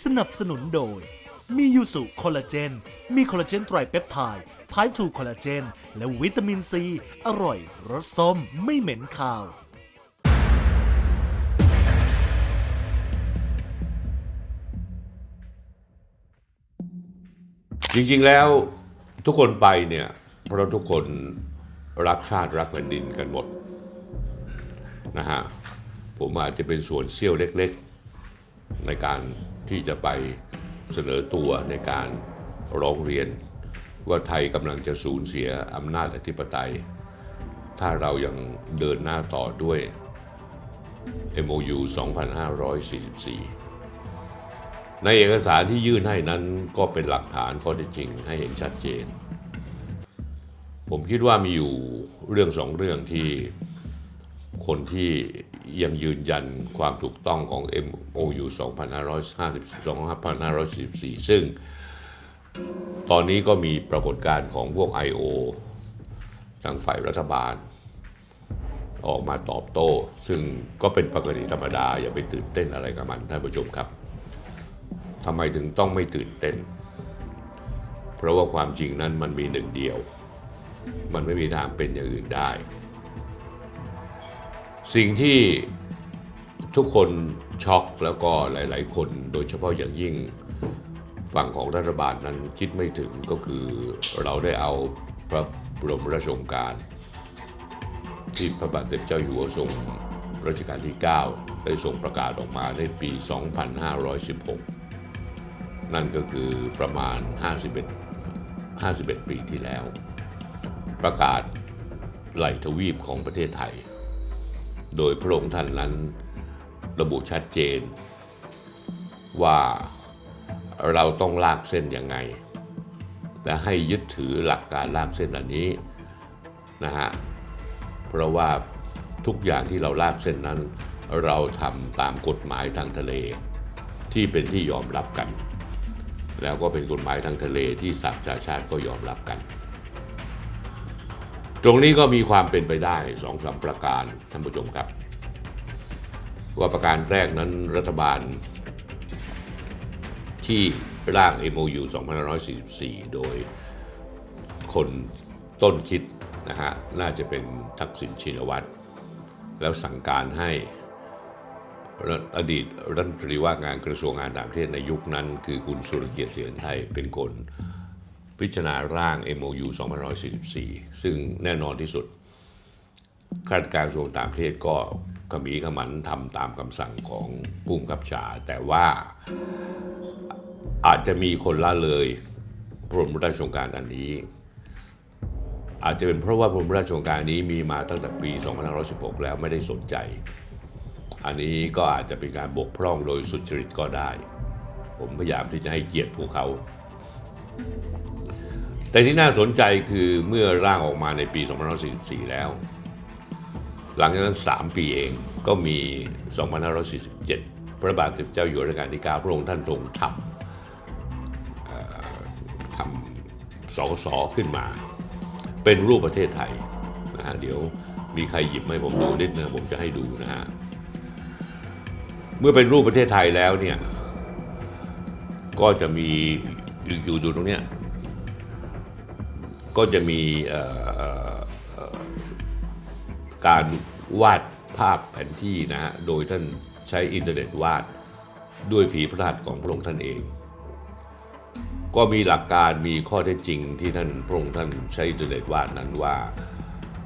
สนับสนุนโดย มียูสุคอลลาเจน มีคอลลาเจนไตรเปปไทด์ไพายทูคอลลาเจน และวิตามินซี อร่อย รสส้มไม่เหม็นคาว จริงๆแล้วทุกคนไปเนี่ย เพราะทุกคนรักชาติรักแผ่นดินกันหมดนะฮะผมอาจจะเป็นส่วนเสี้ยวเล็กๆ ในการ ที่จะไปเสนอตัวในการร้องเรียน ว่าไทยกำลังจะสูญเสียอำนาจอธิปไตย ถ้าเรายังเดินหน้าต่อด้วย MOU 2544 ในเอกสารที่ยื่นให้นั้นก็เป็นหลักฐานข้อเท็จจริงให้เห็นชัดเจน ผมคิดว่ามีอยู่เรื่องสองเรื่องที่ คนที่ยังยืนยันความถูกต้องของ MOU 2554ซึ่งตอนนี้ก็มีปรากฏการณ์ของพวก I.O. ทางฝ่ายรัฐบาล ออกมาตอบโต้ ซึ่งก็เป็นปกติธรรมดา อย่าไปตื่นเต้นอะไรกับมันท่านผู้ชมครับทำไมถึงต้องไม่ตื่นเต้น เพราะว่าความจริงนั้นมันมีหนึ่งเดียว มันไม่มีทางเป็นอย่างอื่นได้ สิ่งที่ทุกคนช็อกแล้วก็หลาย ๆ คนโดยเฉพาะอย่างยิ่งฝั่งของรัฐบาลนั้นคิดไม่ถึงก็คือเราได้เอาพระบรมราชโองการที่พระบาทสมเด็จเจ้าอยู่หัวทรงรัชกาลที่ 9 ได้ทรงประกาศออกมาในปี 2516 นั่นก็คือประมาณ 51 51 ปีที่แล้ว ประกาศไหลทวีปของประเทศไทย โดยพระองค์ท่านนั้นระบุชัดเจน ว่าเราต้องลากเส้นยังไง และให้ยึดถือหลักการลากเส้นอันนี้นะฮะเพราะว่าทุกอย่างที่เราลากเส้นนั้น เราทำตามกฎหมายทางทะเล ที่เป็นที่ยอมรับกัน แล้วก็เป็นกฎหมายทางทะเลที่สหประชาชาติก็ยอมรับกัน ตรงนี้ก็มีความเป็นไปได้สองสามประการท่านผู้ชมครับ ว่าประการแรกนั้นรัฐบาล ที่ร่าง MOU 2544 โดยคนต้นคิดนะฮะน่าจะเป็นทักษิณชินวัตรแล้วสั่งการให้อดีตรัฐมนตรีว่าการกระทรวงการต่างประเทศในยุคนั้น คือคุณสุรเกียรติเสียนไทยเป็นคน พิจารณาร่าง MOU 2544 ซึ่งแน่นอนที่สุดข้าราชการกระทรวงต่างประเทศก็ขมีขมันทำตามคำสั่งของผู้บังคับชา แต่ว่าอาจจะมีคนละเลยพระบรมราชโองการอันนี้ อาจจะเป็นเพราะว่าพระบรมราชโองการนี้มีมาตั้งแต่ปี 2516 แล้วไม่ได้สนใจ อันนี้ก็อาจจะเป็นการบกพร่องโดยสุจริตก็ได้ ผมพยายามที่จะให้เกียรติพวกเขา แต่ที่น่าสนใจคือเมื่อร่างออกมาในปี 2544 แล้ว หลังจากนั้น 3 ปีเองก็มี 2547 พระบาทสมเด็จเจ้าอยู่หัวรัชกาลที่9พระองค์ท่านทรงทำทำสกสขึ้นมา เป็นรูปประเทศไทยนะฮะเดี๋ยวมีใครหยิบให้ผมดูนิดนึงผมจะให้ดูนะฮะเมื่อเป็นรูปประเทศไทยแล้วเนี่ยก็จะมีอยู่อยู่ตรงเนี้ย ก็จะมีการวาดภาพแผนที่นะฮะ โดยท่านใช้อินเทอร์เน็ตวาดด้วยฝีพระหัตถ์ของพระองค์ท่านเอง ก็มีหลักการมีข้อเท็จจริงที่ท่านพระองค์ท่านใช้อินเทอร์เน็ตวาดนั้นว่า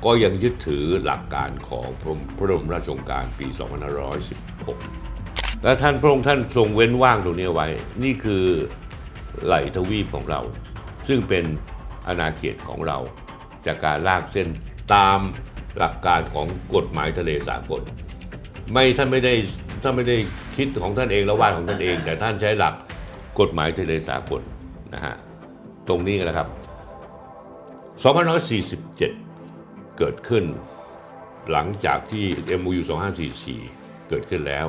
ก็ยังยึดถือหลักการของพระพระบรมราชโองการปี 2516 และท่านพระองค์ท่านทรงเว้นว่างตรงนี้ไว้ นี่คือไหลทวีปของเรา ซึ่งเป็น อาณาเขตของเรา จากการลากเส้นตามหลักการของกฎหมายทะเลสากล ไม่ท่านไม่ได้ท่านไม่ได้คิดของท่านเองแล้ววาดของท่านเอง แต่ท่านใช้หลักกฎหมายทะเลสากลนะฮะตรงนี้แหละครับ2547 เกิดขึ้น หลังจากที่ MOU 2544 เกิดขึ้นแล้ว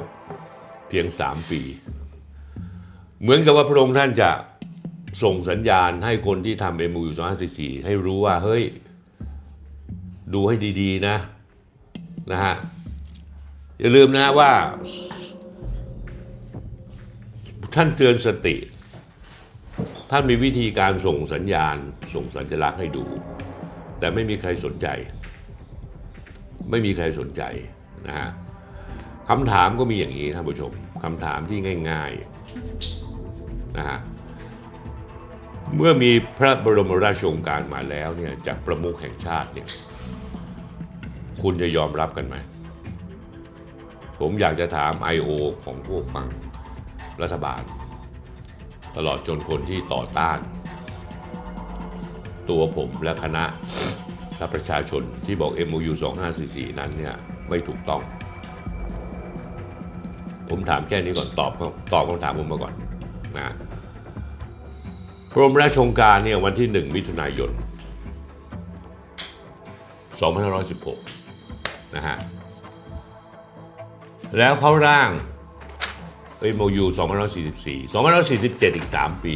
เพียง 3 ปี เหมือนกับว่าพระองค์ท่านจะ ส่งสัญญาณให้คนที่ทำ MOU 2544ให้รู้ว่า เฮ้ย ดูให้ดีๆนะ นะฮะ อย่าลืมนะว่า ท่านเตือนสติ ท่านมีวิธีการส่งสัญญาณ ส่งสัญลักษณ์ให้ดู แต่ไม่มีใครสนใจ ไม่มีใครสนใจนะฮะคำถามก็มีอย่างนี้ท่านผู้ชมคำถามที่ง่าย ๆนะฮะ เมื่อมีพระบรมราชโองการมาแล้วเนี่ยจากประมุขแห่งชาติเนี่ยคุณจะยอมรับกันไหม ผมอยากจะถาม I.O. ของพวกฝั่งรัฐบาล ตลอดจนคนที่ต่อต้าน ตัวผมและคณะและประชาชนที่บอก MOU 2544 นั้นเนี่ยไม่ถูกต้อง ผมถามแค่นี้ก่อนตอบตอบคำถามผมมาก่อนนะ ระบรมราชโองการเนี่ยวันที่ 1 มิถุนายน 2516 นะฮะ แล้วเขาร่าง MOU 2544 2547 อีก 3 ปี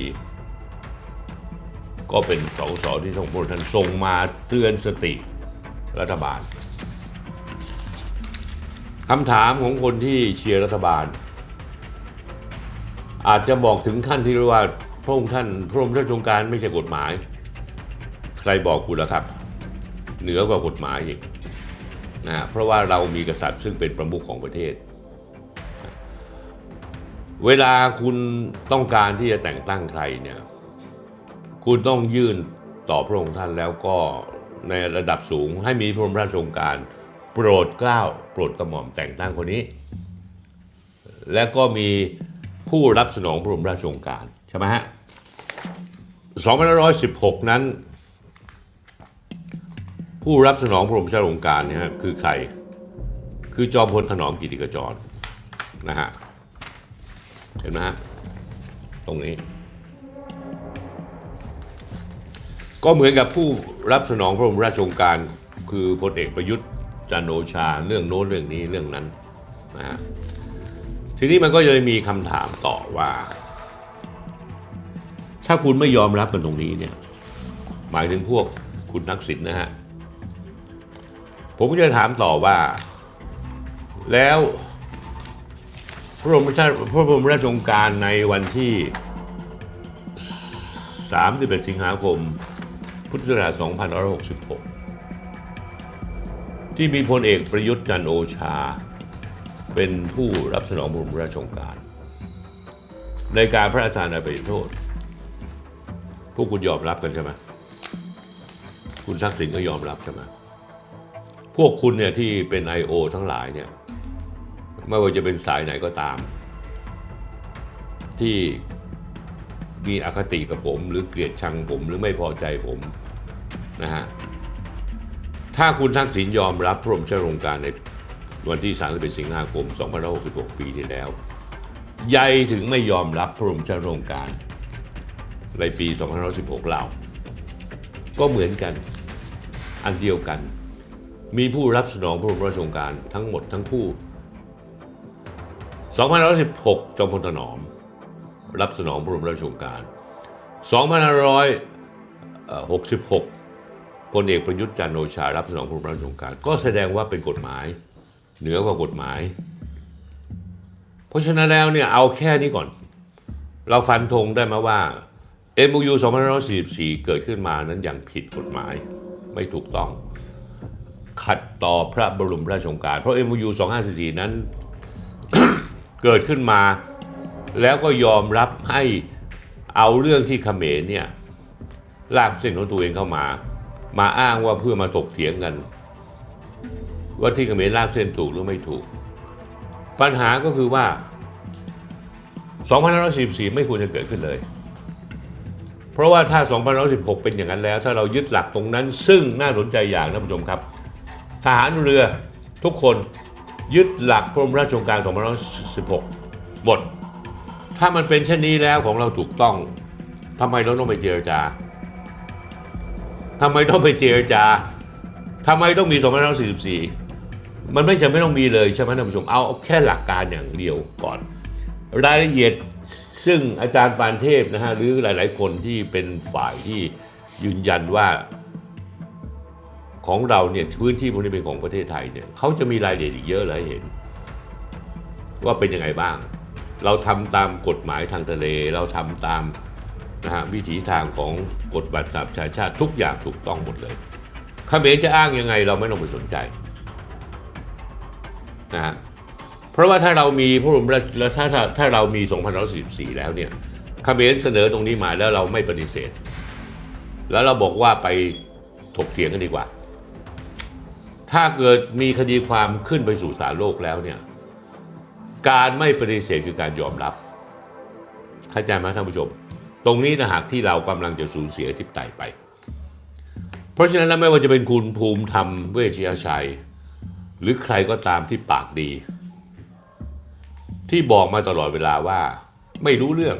ก็เป็นสองสอที่ทรงพลท่านส่งมาเตือนสติรัฐบาลคำถามของคนที่เชียร์รัฐบาล อาจจะบอกถึงขั้นที่เรียกว่า พระองค์ท่านพระบรมราชโองการไม่ใช่กฎหมาย ใครบอกคุณล่ะครับ เหนือกว่ากฎหมายอีกนะฮะเพราะว่าเรามีกษัตริย์ซึ่งเป็นประมุขของประเทศ เวลาคุณต้องการที่จะแต่งตั้งใครเนี่ยคุณต้องยื่นต่อพระองค์ท่านแล้วก็ในระดับสูงให้มีพระบรมราชโองการ โปรดเกล้า โปรดกระหม่อมแต่งตั้งคนนี้ และก็มีผู้รับสนองพระบรมราชโองการ ใช่ไหมฮะ2516 นั้น ผู้รับสนองพระบรมราชโองการเนี่ยฮะคือใคร คือจอมพลถนอมกิติกจรนะฮะ เห็นไหมฮะ ตรงนี้ ก็เหมือนกับผู้รับสนองพระบรมราชโองการ คือพลเอกประยุทธ์จันโอชา เรื่องโน้นเรื่องนี้เรื่องนั้นนะฮะทีนี้มันก็จะมีคำถามต่อว่า ถ้าคุณไม่ยอมรับกันตรงนี้เนี่ย หมายถึงพวกคุณนักสินนะฮะ ผมก็จะถามต่อว่า แล้วพระบรมราชพระบรมราชองการในวันที่ 31 สิงหาคม พุทธศักราช2566 ที่มีพลเอกประยุทธ์จันโอชา เป็นผู้รับสนองพระบรมราชองการ ในการพระราชทานอภัยโทษ พวกคุณยอมรับกันใช่ไหมคุณทักษิณก็ยอมรับใช่ไหมพวกคุณเนี่ยที่เป็น I.O. ทั้งหลายเนี่ยไม่ว่าจะเป็นสายไหนก็ตาม ที่มีอคติกับผม หรือเกลียดชังผมหรือไม่พอใจผมนะฮะถ้าคุณทักษิณยอมรับพระบรมราชโองการในวันที่31สิงหาคม2566 ปีที่แล้ว ใยถึงไม่ยอมรับพระบรมราชโองการ ในปี 2516เราก็เหมือนกันอันเดียวกัน มีผู้รับสนองพระบรมราชโองการทั้งหมดทั้งคู่2516 จอมพลถนอม รับสนองพระบรมราชโองการ2566พลเอกประยุทธ์จันทร์โอชา รับสนองพระบรมราชโองการ ก็แสดงว่าเป็นกฎหมายเหนือกว่ากฎหมาย เพราะฉะนั้นแล้วเนี่ยเอาแค่นี้ก่อน เราฟันธงได้ไหมาว่า MOU 2544 เกิดขึ้นมานั้นอย่างผิดกฎหมายไม่ถูกต้อง ขัดต่อพระบรมราชโองการ เพราะ MOU 2544 นั้น เกิดขึ้นมา แล้วก็ยอมรับให้เอาเรื่องที่เขมรเนี่ยลากเส้นของตัวเองเข้ามา มาอ้างว่าเพื่อมาถกเถียงกัน ว่าที่เขมรลากเส้นถูกหรือไม่ถูก ปัญหาก็คือว่า 2544 ไม่ควรจะเกิดขึ้นเลย เพราะว่าถ้า2516 เป็นอย่างนั้นแล้ว ถ้าเรายึดหลักตรงนั้น ซึ่งน่าสนใจอย่างท่านผู้ชมครับ ทหารเรือทุกคนยึดหลักพระบรมราชโองการ2516 หมด ถ้ามันเป็นเช่นนี้แล้วของเราถูกต้องทำไมเราต้องไปเจรจาทำไมต้องไปเจรจาทำไมต้องมี2544 มันไม่จำไม่ต้องมีเลยใช่ไหมท่านผู้ชม เอาแค่หลักการอย่างเดียวก่อน รายละเอียด ซึ่งอาจารย์ปานเทพนะฮะหรือหลาย ๆ คนที่เป็นฝ่ายที่ยืนยันว่าของเราเนี่ยพื้นที่พวกนี้เป็นของประเทศไทยเนี่ยเขาจะมีรายละเอียดอีกเยอะเลยเห็น ว่าเป็นยังไงบ้าง เราทำตามกฎหมายทางทะเล เราทำตามนะฮะวิถีทางของกฎบัตรสหประชาชาติทุกอย่างถูกต้องหมดเลยเขมรจะอ้างยังไงเราไม่ต้องไปสนใจนะฮะ เพราะว่าถ้าเรามีพระบรมราชแล้วถ้าถ้าถ้าเรามี2544 แล้วเนี่ยเขมรเสนอตรงนี้มาแล้วเราไม่ปฏิเสธ แล้วเราบอกว่าไปถกเถียงกันดีกว่า ถ้าเกิดมีคดีความขึ้นไปสู่ศาลโลกแล้วเนี่ย การไม่ปฏิเสธคือการยอมรับเข้าใจไหมท่านผู้ชม ตรงนี้นะหากที่เรากำลังจะสูญเสียทิพไตไป เพราะฉะนั้นแล้วไม่ว่าจะเป็นคุณภูมิธรรมเวชยชัย หรือใครก็ตามที่ปากดี ที่บอกมาตลอดเวลาว่า ไม่รู้เรื่อง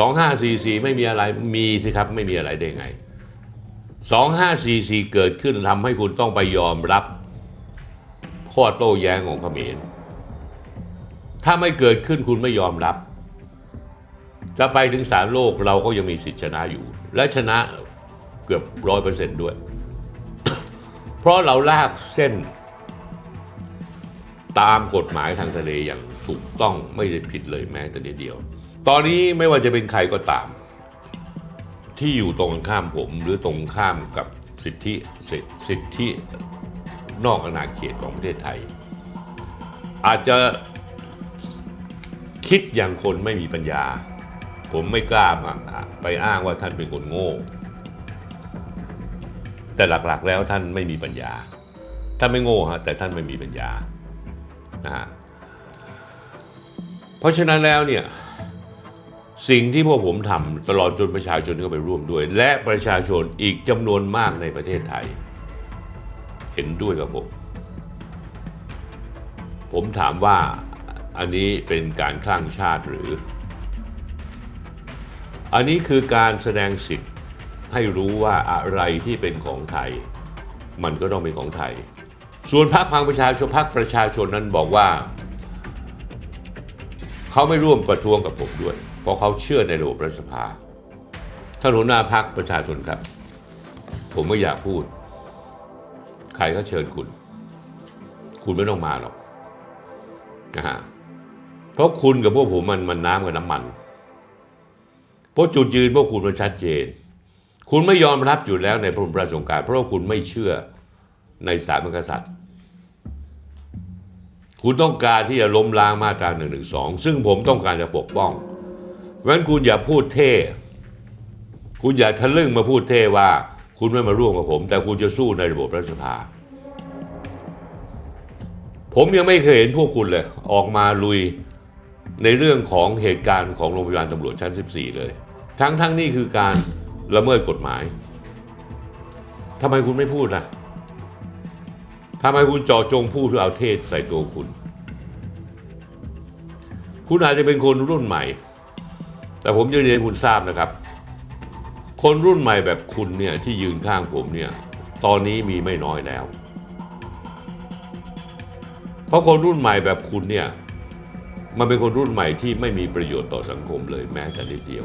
2544ไม่มีอะไรมีสิครับ ไม่มีอะไรได้ไง2544เกิดขึ้นทำให้คุณต้องไปยอมรับ ข้อโต้แย้งของเขมรถ้าไม่เกิดขึ้นคุณไม่ยอมรับ จะไปถึงศาลโลกเราก็ยังมีสิทธิชนะอยู่ และชนะเกือบร้อยเปอร์เซนต์ด้วย เพราะเราลากเส้น ตามกฎหมายทางทะเลอย่างถูกต้องไม่ได้ผิดเลยแม้แต่นิดเดียว ตอนนี้ไม่ว่าจะเป็นใครก็ตาม ที่อยู่ตรงข้ามผมหรือตรงข้ามกับสิทธิสิทธิสิทธินอกอาณาเขตของประเทศไทย อาจจะคิดอย่างคนไม่มีปัญญา ผมไม่กล้ามาไปอ้างว่าท่านเป็นคนโง่ แต่หลักๆแล้วท่านไม่มีปัญญา ท่านไม่โง่ฮะแต่ท่านไม่มีปัญญา นะเพราะฉะนั้นแล้วเนี่ยสิ่งที่พวกผมทำตลอดจนประชาชนก็ไปร่วมด้วย และประชาชนอีกจำนวนมากในประเทศไทย เห็นด้วยกับผม ผมถามว่าอันนี้เป็นการคลั่งชาติหรือ อันนี้คือการแสดงสิทธิ์ให้รู้ว่าอะไรที่เป็นของไทย มันก็ต้องเป็นของไทย ส่วนพรรคพลังประชาชนพรรคประชาชนนั้นบอกว่า เขาไม่ร่วมประท้วงกับผมด้วย เพราะเขาเชื่อในระบบรัฐสภาท่านหัวหน้าพรรคประชาชนครับ ผมไม่อยากพูด ใครก็เชิญคุณ คุณไม่ต้องมาหรอกนะฮะเพราะคุณกับพวกผมมันมันน้ำกับน้ำมันเพราะจุดยืนพวกคุณมันชัดเจน คุณไม่ยอมรับอยู่แล้วในพระบรมราชโองการเพราะว่าคุณไม่เชื่อ ในสาบันกษัตริย์ คุณต้องการที่จะล้มล้างมาตรา1นึซึ่งผมต้องการจะปกป้องเพราะฉะนั้นคุณอย่าพูดเท่ คุณอย่าทะลึ่งมาพูดเท่ว่า คุณไม่มาร่วมกับผม แต่คุณจะสู้ในระบบรัฐสภา ผมยังไม่เคยเห็นพวกคุณเลย ออกมาลุยในเรื่องของเหตุการณ์ของโรงพยาบาลตำรวจชั้น 14 เลย ทั้งทั้งนี่คือการละเมิดกฎหมายทำไมคุณไม่พูดล่ะ ทำไมคุณเจาะจงพูดเพื่อเอาเทศใส่ตัวคุณ คุณอาจจะเป็นคนรุ่นใหม่ แต่ผมจะเรียนคุณทราบนะครับ คนรุ่นใหม่แบบคุณเนี่ยที่ยืนข้างผมเนี่ย ตอนนี้มีไม่น้อยแล้ว เพราะคนรุ่นใหม่แบบคุณเนี่ย มันเป็นคนรุ่นใหม่ที่ไม่มีประโยชน์ต่อสังคมเลยแม้แต่นิดเดียว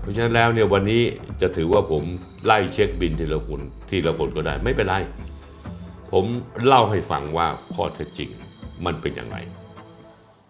เพราะฉะนั้นแล้วเนี่ยวันนี้จะถือว่าผมไล่เช็คบินทีละคนทีละคนก็ได้ไม่เป็นไร ผมเล่าให้ฟังว่าข้อเท็จจริงมันเป็นอย่างไร